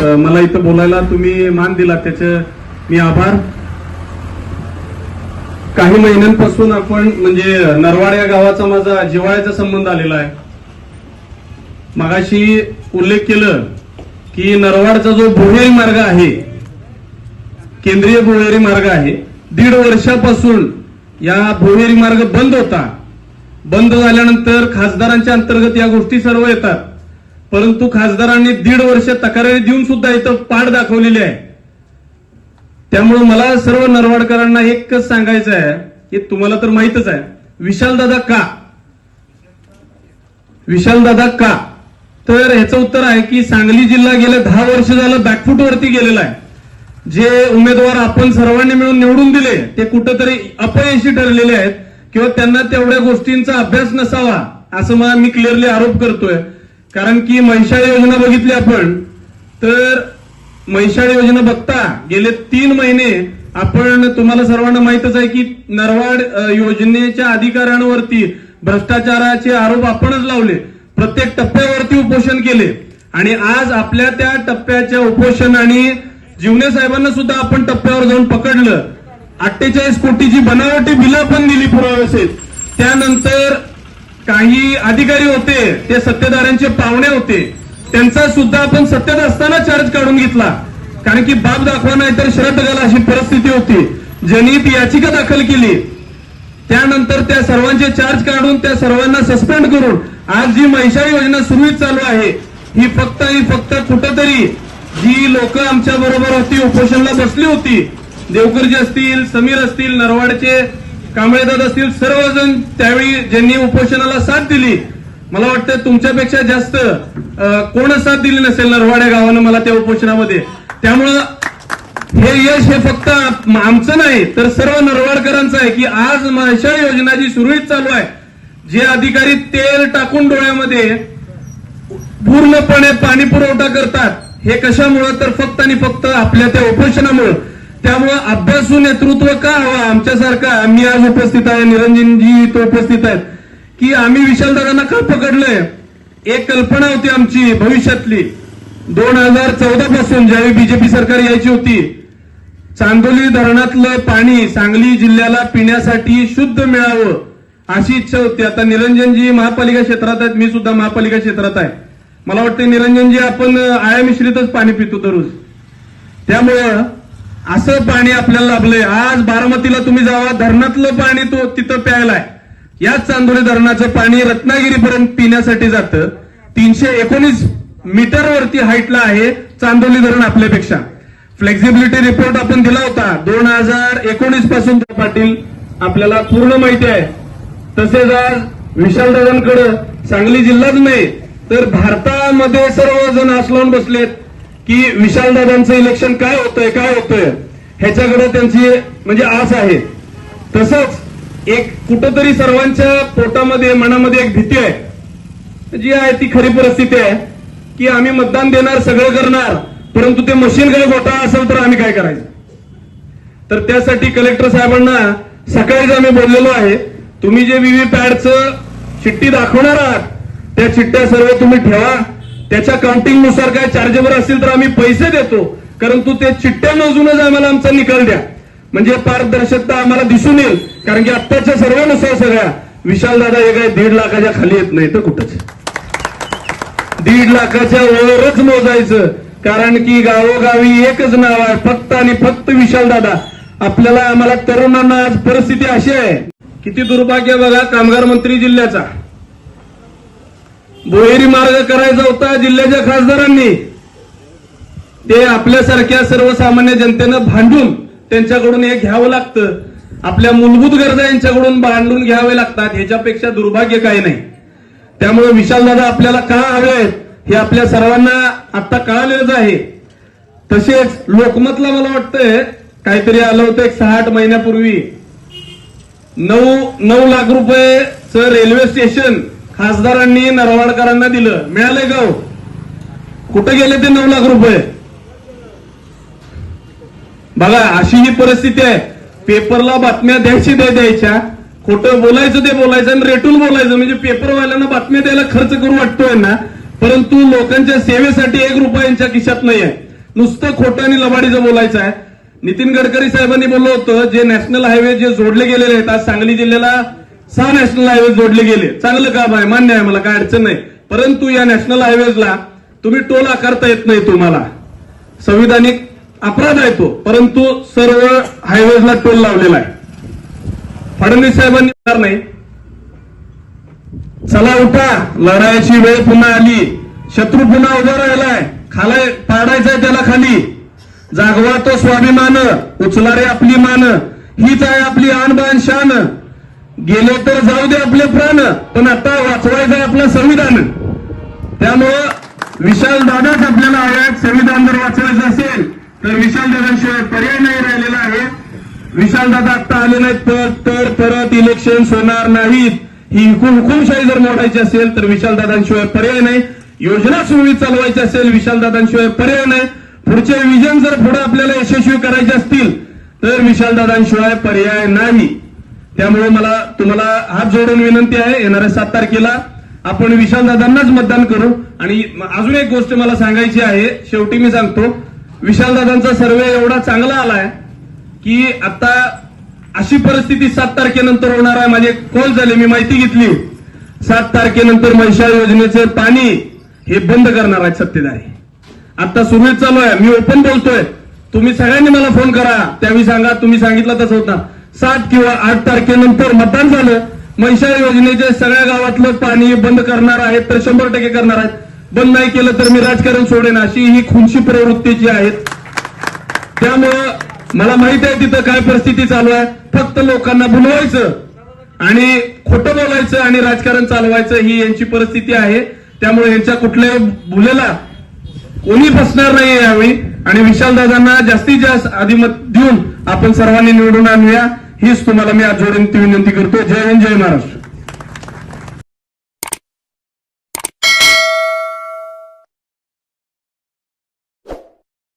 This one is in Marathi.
मला इथं बोलायला तुम्ही मान दिला त्याचं मी आभार. काही महिन्यांपासून आपण म्हणजे नरवाड या गावाचा माझा जिव्हाळ्याचा संबंध आलेला आहे. मगाशी उल्लेख केलं की नरवाडचा जो भुहेरी मार्ग आहे केंद्रीय भुहेरी मार्ग आहे दीड वर्षापासून या भुहेरी मार्ग बंद होता. बंद झाल्यानंतर खासदारांच्या अंतर्गत या गोष्टी सर्व येतात. परंतु खासदारांनी दीड वर्ष तक्रारी देऊन सुद्धा इथं पाठ दाखवलेली आहे. त्यामुळे मला सर्व नरवाडकरांना एकच सांगायचं आहे की तुम्हाला तर माहितच आहे विशालदादा का? विशालदादा का? तर ह्याचं उत्तर आहे की सांगली जिल्हा गेल्या दहा वर्ष झालं बॅकफूट वरती गेलेला आहे. जे उमेदवार आपण सर्वांनी मिळून निवडून दिले ते कुठंतरी अपयशी ठरलेले आहेत किंवा त्यांना तेवढ्या गोष्टींचा अभ्यास नसावा असं मला मी क्लिअरली आरोप करतोय. कारण की म्हैशाळ योजना बघितली आपण तर म्हैशाळ योजना बघता गेले तीन महिने आपण तुम्हाला सर्वांना माहितच आहे की नरवाड योजनेच्या अधिकाऱ्यांवरती भ्रष्टाचाराचे आरोप आपणच लावले. प्रत्येक टप्प्यावरती उपोषण केले. आणि आज आपल्या त्या टप्प्याच्या उपोषण आणि जीवने साहेबांना सुद्धा आपण टप्प्यावर जाऊन पकडलं. अठ्ठेचाळीस कोटीची बनावटी बिलं पण दिली पुराव्यासहित. त्यानंतर काही अधिकारी होते ते सत्तेदारांचे पाहुणे होते. त्यांचा सुद्धा आपण सत्तेत असताना चार्ज काढून घेतला. कारण की बाप दाखवा नाही तर श्रद्ध घाला अशी परिस्थिती होती. ज्यांनी याचिका दाखल केली. त्यानंतर त्या सर्वांचे चार्ज काढून त्या सर्वांना सस्पेंड करून आज जी म्हैशाळी योजना सुरळीत चालू आहे ही फक्त ही फक्त कुठंतरी जी लोक आमच्या बरोबर होती उपोषणला बसली होती देवकरजी असतील समीर असतील नरवाडचे कांबळेदाद असतील सर्वजण त्यावेळी ज्यांनी उपोषणाला साथ दिली मला वाटतं तुमच्यापेक्षा जास्त कोण साथ दिली नसेल नरवाड्या गावानं मला त्या उपोषणामध्ये. त्यामुळं हे यश हे फक्त आमचं नाही तर सर्व नरवाडकरांचं आहे की आज म्हैसाळ योजना जी सुरळीत चालू आहे. जे अधिकारी तेल टाकून डोळ्यामध्ये पूर्णपणे पाणी पुरवठा करतात हे कशामुळं? तर फक्त आणि फक्त आपल्या त्या उपोषणामुळं. त्यामुळे अभ्यासू नेतृत्व का हवं आमच्यासारखा? मी आज उपस्थित आहे निरंजनजी तो उपस्थित आहेत. की आम्ही विशालदादांना का पकडलंय? एक कल्पना होती आमची भविष्यातली. दोन हजार चौदा पासून ज्यावेळी बीजेपी सरकार यायची होती चांदोली धरणातलं पाणी सांगली जिल्ह्याला पिण्यासाठी शुद्ध मिळावं अशी इच्छा होती. आता निरंजनजी महापालिका क्षेत्रात आहेत मी सुद्धा महापालिका क्षेत्रात आहे. मला वाटतं निरंजनजी आपण आया मिश्रितच पाणी पितो दररोज. त्यामुळं असं पाणी आपल्याला लाभलंय. आज बारामतीला तुम्ही जावा धरणातलं पाणी तो तिथं प्यायला आहे याच चांदोली धरणाचं पाणी रत्नागिरीपर्यंत पिण्यासाठी जातं. तीनशे एकोणीस मीटरवरती हाईटला आहे चांदोली धरण आपल्यापेक्षा. फ्लेक्झिबिलिटी रिपोर्ट आपण दिला होता. दोन हजार एकोणीसपासून पाटील आपल्याला पूर्ण माहिती आहे. तसेच आज विशाल विशालदादांकडे सांगली जिल्हाच नाही तर भारतामध्ये सर्वजण आसलावून बसलेत. की विशालदादांचं इलेक्शन काय होतंय काय होतंय? ह्याच्याकडे त्यांची म्हणजे आस आहे. तसंच एक कुठंतरी सर्वांच्या पोटामध्ये मनामध्ये एक भीती आहे. जी आहे ती खरी परिस्थिती आहे की आम्ही मतदान देणार सगळं करणार परंतु ते मशीन काय घोटाळा असेल तर आम्ही काय करायचं? तर त्यासाठी कलेक्टर साहेबांना सकाळीच आम्ही बोललेलो आहे तुम्ही जे व्हीव्हीपॅडचं चिठ्ठी दाखवणार आहात त्या चिठ्ठ्या सर्व तुम्ही ठेवा. त्याच्या काउंटिंगनुसार काय चार्जेबल असतील तर आम्ही पैसे देतो. परंतु ते चिठ्ठ्या मोजूनच आम्हाला आमचा निकाल द्या. म्हणजे पारदर्शकता आम्हाला दिसून येईल. कारण की आत्ताच्या सर्वानुसार सगळ्या विशाल दादा हे काय दीड लाखाच्या खाली येत नाही तर कुठंच. दीड लाखाच्या वरच मोजायचं. कारण की गावोगावी एकच नाव आहे. फक्त आणि फक्त विशाल दादा. आपल्याला आम्हाला तरुणांना आज परिस्थिती अशी आहे. किती दुर्भाग्य बघा कामगार मंत्री जिल्ह्याचा. दुहेरी मार्ग करायचा होता जिल्ह्याच्या खासदारांनी. ते आपल्यासारख्या सर्वसामान्य जनतेनं भांडून त्यांच्याकडून हे घ्यावं लागतं. आपल्या मूलभूत गरजा यांच्याकडून भांडून घ्यावे लागतात. ह्याच्यापेक्षा दुर्भाग्य काही नाही. त्यामुळे विशालदादा आपल्याला का हवे आहेत हे आपल्या सर्वांना आता कळालेलंच आहे. तसेच लोकमतला मला वाटतंय काहीतरी आलं होतं एक सहा आठ महिन्यापूर्वी. नऊ नऊ लाख रुपयेचं रेल्वे स्टेशन खासदारांनी नरवाडकरांना दिलं. मिळालंय का हो? कुठं कुठे गेले ते नऊ लाख रुपये? बघा अशी ही परिस्थिती आहे. पेपरला बातम्या द्यायची द्या द्यायच्या. खोटं बोलायचं ते बोलायचं आणि रेटून बोलायचं. म्हणजे पेपरवाल्यांना बातम्या द्यायला खर्च करू वाटतोय ना. परंतु लोकांच्या सेवेसाठी एक रुपया यांच्या खिशात नाही आहे. नुसतं खोटं आणि लबाडीचं बोलायचं आहे. नितीन गडकरी साहेबांनी बोललं होतं जे नॅशनल हायवे जे जोडले गेलेले आहेत आज सांगली जिल्ह्याला सहा नॅशनल हायवे जोडले गेले. चांगलं काम आहे मान्य आहे मला काय अडचण नाही. परंतु या नॅशनल हायवेजला तुम्ही टोल आकारता येत नाही तुम्हाला. संविधानिक अपराध आहे तो परंतु सर्व हायवेजला टोल लावलेला आहे. फडणवीस साहेबांनी नाही. चला उठा लढायची वेळ पुन्हा आली. शत्रू पुन्हा उभा राहिलाय खालाय पाडायचंय त्याला खाली. जागवा तो स्वाभिमान उचला रे आपली मान. हीच आहे आपली आणबाण शान. गेले तर जाऊ दे आपले प्राण पण आता वाचवायचं आपलं संविधान. त्यामुळं विशाल दादाच आपल्याला हव्यात संविधान जर वाचवायचं असेल तर विशाल दादाशिवाय पर्याय नाही राहिलेला आहे. विशाल दादा आता आले नाहीत तर परत इलेक्शन होणार नाहीत. ही हुकुम हुकुमशाही जर मोडायची असेल तर विशाल दादांशिवाय पर्याय नाही. योजना सुरळीत चालवायची असेल विशाल दादांशिवाय पर्याय नाही. पुढचे विजन जर पुढे आपल्याला यशस्वी करायचे असतील तर विशाल दादांशिवाय पर्याय नाही. त्यामुळे मला तुम्हाला हात जोडून विनंती आहे येणाऱ्या सात तारखेला आपण विशाल दादांनाच मतदान करू. आणि अजून एक गोष्ट मला सांगायची आहे शेवटी मी सांगतो विशाल दादांचा सर्वे एवढा चांगला आलाय की आता अशी परिस्थिती सात तारखेनंतर होणार आहे. माझे कॉल झाले मी माहिती घेतली. सात तारखेनंतर महिषा योजनेचे पाणी हे बंद करणार आहेत सत्तेधारी आता सुरळीत चालू आहे. मी ओपन बोलतोय. तुम्ही सगळ्यांनी मला फोन करा. त्यावेळी सांगा तुम्ही सांगितलं तसं होतं. सात किंवा आठ तारखेनंतर मतदान झालं. महिषा योजनेचे सगळ्या गावातलं पाणी बंद करणार आहेत तर शंभर टक्के करणार आहेत. बंद नाही केलं तर मी राजकारण सोडेन अशी ही खुनशी प्रवृत्तीची आहेत. त्यामुळं मला माहीत आहे तिथं काय परिस्थिती चालू आहे. फक्त लोकांना बुलवायचं आणि खोटं बोलायचं आणि राजकारण चालवायचं ही यांची परिस्थिती आहे. त्यामुळे यांच्या कुठल्याही भुलेला कोणी फसणार नाही यावेळी. आणि विशाल दादांना जास्तीत जास्त अधिमत देऊन आपण सर्वांनी निवडून आणूया. हीच तुम्हाला मी आज जोडून ती विनंती करतो जय हिंद जय महाराष्ट्र.